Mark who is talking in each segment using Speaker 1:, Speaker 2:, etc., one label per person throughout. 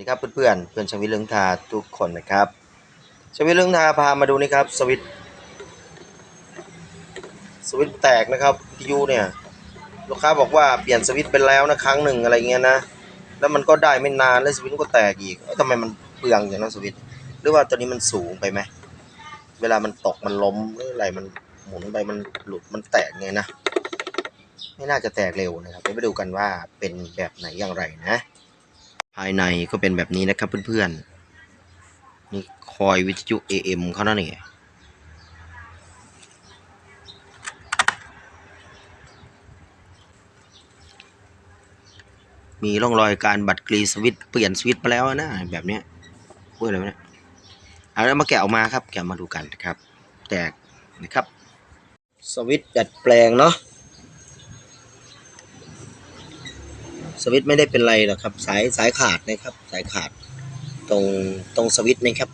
Speaker 1: ดีครับเพื่อนๆเพื่อนชวิตเรื่องทาทุกคนนะครับชวิตเรื่องทาพามาดูนี่ครับสวิตสวิตแตกนะครับที่ยูเนี่ยลูกค้าบอกว่าเปลี่ยนสวิตไปแล้วนะครั้งหนึ่งอะไรเงี้ยนะแล้วมันก็ได้ไม่นานแล้วสวิตก็แตกอีกทำไมมันเปลืองอย่างนั้นสวิตหรือว่าตัวนี้มันสูงไปไหมเวลามันตกมันล้มหรืออะไรมันหมุนไปมันหลุดมันแตกไงนะไม่น่าจะแตกเร็วนะครับเดี๋ยวไปดูกันว่าเป็นแบบไหนอย่างไรนะ ภายในก็เป็นแบบนี้นะครับเพื่อนๆ นี่คอยวิทยุ AM เขานั่นเองมีร่องรอยการบัดกรีสวิตเปลี่ยนสวิตช์มาแล้วนะ แบบเนี้ยพูดอะไรวเนี่ยเอาแล้วมาแกะออกมาครับ แกะมาดูกันนะครับ แตกนะครับ สวิตดัดแปลงเนาะ สวิตไม่ได้เป็นไรหรอกครับ สายสายขาดนะครับ สายขาดตรงตรงสวิตนะครับ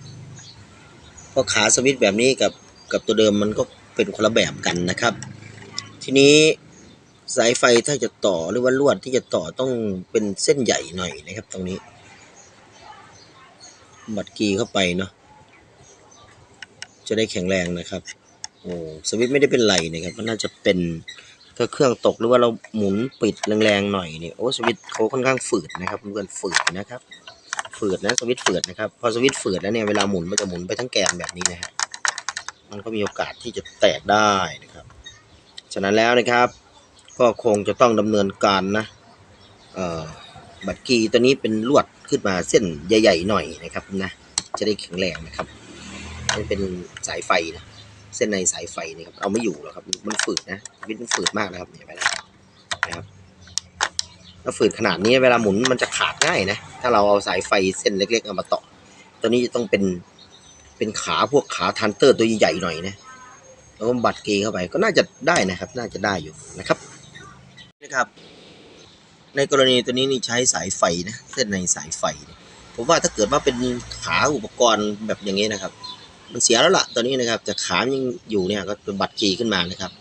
Speaker 1: เพราะขาสวิตแบบนี้กับกับตัวเดิมมันก็เป็นคนละแบบกันนะครับ ทีนี้สายไฟถ้าจะต่อหรือว่าลวดที่จะต่อต้องเป็นเส้นใหญ่หน่อยนะครับ ตรงนี้ บัดกีเข้าไปเนาะจะได้แข็งแรงนะครับโอ้สวิตไม่ได้เป็นไรนะครับมันน่าจะเป็น ถ้าเครื่องตกหรือว่าเราหมุนปิดแรงๆหน่อยนี่โอ้สวิตช์เขาค่อนข้างฝืดนะครับเพื่อนฝืดนะครับ ฝืดนะสวิตช์ฝืดนะครับพอสวิตช์ฝืดแล้วเนี่ยเวลาหมุนมันจะหมุนไปทั้งแกนแบบนี้นะฮะมันก็มีโอกาสที่จะแตกได้นะครับฉะนั้นแล้วนะครับ ก็คงจะต้องดำเนินการนะเอ่อบัตรกีตัวนี้เป็นลวดขึ้นมาเส้นใหญ่ ๆ หน่อยนะครับนะจะได้แข็งแรงนะครับมันเป็นสายไฟนะ เส้นในสายไฟนี่ครับเอาไม่อยู่หรอกครับมันฝืดนะวิทย์มันฝืดมากนะครับเนี่ยเห็นไหมนะครับนะครับถ้าฝืดขนาดนี้เวลาหมุนมันจะขาดง่ายนะถ้าเราเอาสายไฟเส้นเล็ก ๆ เอามาต่อตัวนี้จะต้องเป็นเป็นขาพวกขาทันเตอร์ตัวใหญ่ๆหน่อยนะแล้วก็บัดเกเข้าไปก็น่าจะได้นะครับ น่าจะได้อยู่นะครับนะครับ ในกรณีตัวนี้นี่ใช้สายไฟนะเส้นในสายไฟผมว่าถ้าเกิดว่าเป็นขาอุปกรณ์แบบอย่างนี้นะครับ มันเสียแล้วล่ะตอนนี้นะครับ แต่ขามันยังอยู่เนี่ยก็เป็นบัตรกีขึ้นมานะครับ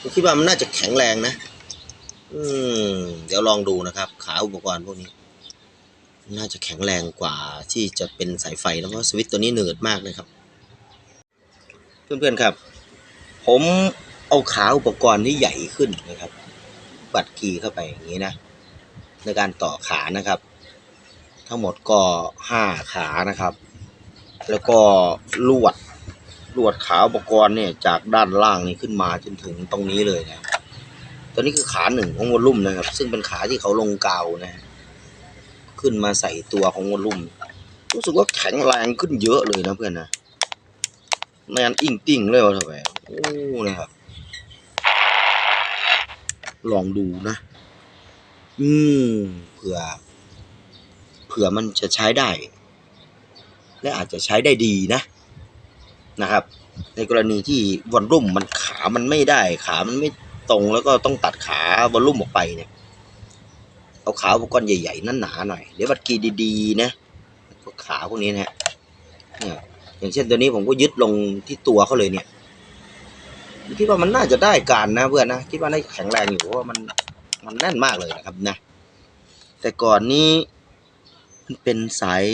Speaker 1: ผมคิดว่ามันน่าจะแข็งแรงนะ อืม เดี๋ยวลองดูนะครับ ขาอุปกรณ์พวกนี้ น่าจะแข็งแรงกว่าที่จะเป็นสายไฟแล้วเพราะสวิตตัวนี้เหนืดมากเลยครับ เพื่อนๆครับ ผมเอาขาอุปกรณ์ที่ใหญ่ขึ้นนะครับ บัตรกีเข้าไปอย่างนี้นะ ในการต่อขานะครับ ทั้งหมดก็ห้าขานะครับ แล้วก็ลวดลวดขาอุปกรณ์เนี่ยจากด้านล่างนี่ขึ้นมาจนถึงตรงนี้เลยนะตัวนี้คือขาหนึ่งของวอลลุ่มนะครับ ซึ่งเป็นขาที่เขาลงกาวนะขึ้นมาใส่ตัวของวอลลุ่ม รู้สึกว่าแข็งแรงขึ้นเยอะเลยนะเพื่อนนะแมนอิ่งติ่งเลยว่ะทำไมโอ้นะครับลองดูนะ อืมเผื่อ เผื่อมันจะใช้ได้ และอาจจะใช้ได้ดีนะนะครับ ในกรณีที่วอลลุ่มมันขามันไม่ได้ ขามันไม่ตรงแล้วก็ต้องตัดขาวอลลุ่มออกไปเนี่ยเอาขาอุปกรณ์ใหญ่ๆนั่นหนาหน่อย เดี๋ยวบัดกีดีๆนะพวกขาพวกนี้นะฮะอย่างเช่นตัวนี้ผมก็ยึดลงที่ตัวเขาเลยเนี่ยคิดว่ามันน่าจะได้การนะเพื่อนนะคิดว่าได้แข็งแรงอยู่เพราะว่ามันมันแน่นมากเลยนะครับนะ แต่ก่อนนี้มันเป็นสาย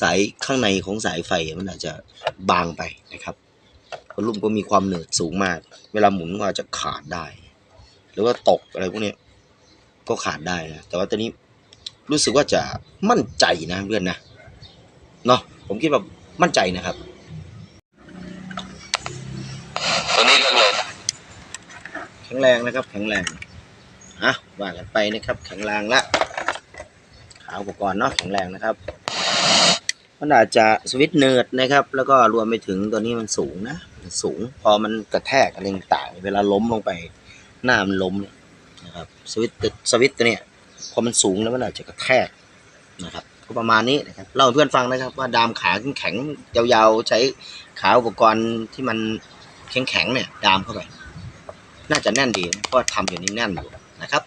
Speaker 1: สายข้างในของสายไฟมันอาจจะบางไปนะครับวอลลุ่มก็มีความเหนืดสูงมาก เวลาหมุนก็อาจจะขาดได้ หรือว่าตกอะไรพวกนี้ก็ขาดได้นะ แต่ว่าตอนนี้รู้สึกว่าจะมั่นใจนะเพื่อนนะ เนาะผมคิดว่ามั่นใจนะครับ
Speaker 2: ตัวนี้ก็เลย
Speaker 1: แข็งแรงนะครับ แข็งแรงอะว่ากันไปนะครับ แข็งแรงละขาอุปกรณ์เนาะแข็งแรงนะครับ มันอาจจะสวิตเนิร์ดนะครับ แล้วก็รวมไปถึงตัวนี้มันสูงนะสูงพอมันกระแทกอะไรต่างเวลาล้มลงไปหน้ามันล้มนะครับสวิตช์สวิตช์ตัวเนี้ยพอมันสูงแล้วมันอาจจะกระแทกนะครับก็ประมาณนี้นะครับเล่าให้เพื่อนฟังนะครับว่าดามขาแข็งยาวๆใช้ขาอุปกรณ์ที่มันแข็งๆเนี่ยดามเข้าไป น่าจะแน่นดีนะเพราะทำอยู่นี่แน่นอยู่นะครับ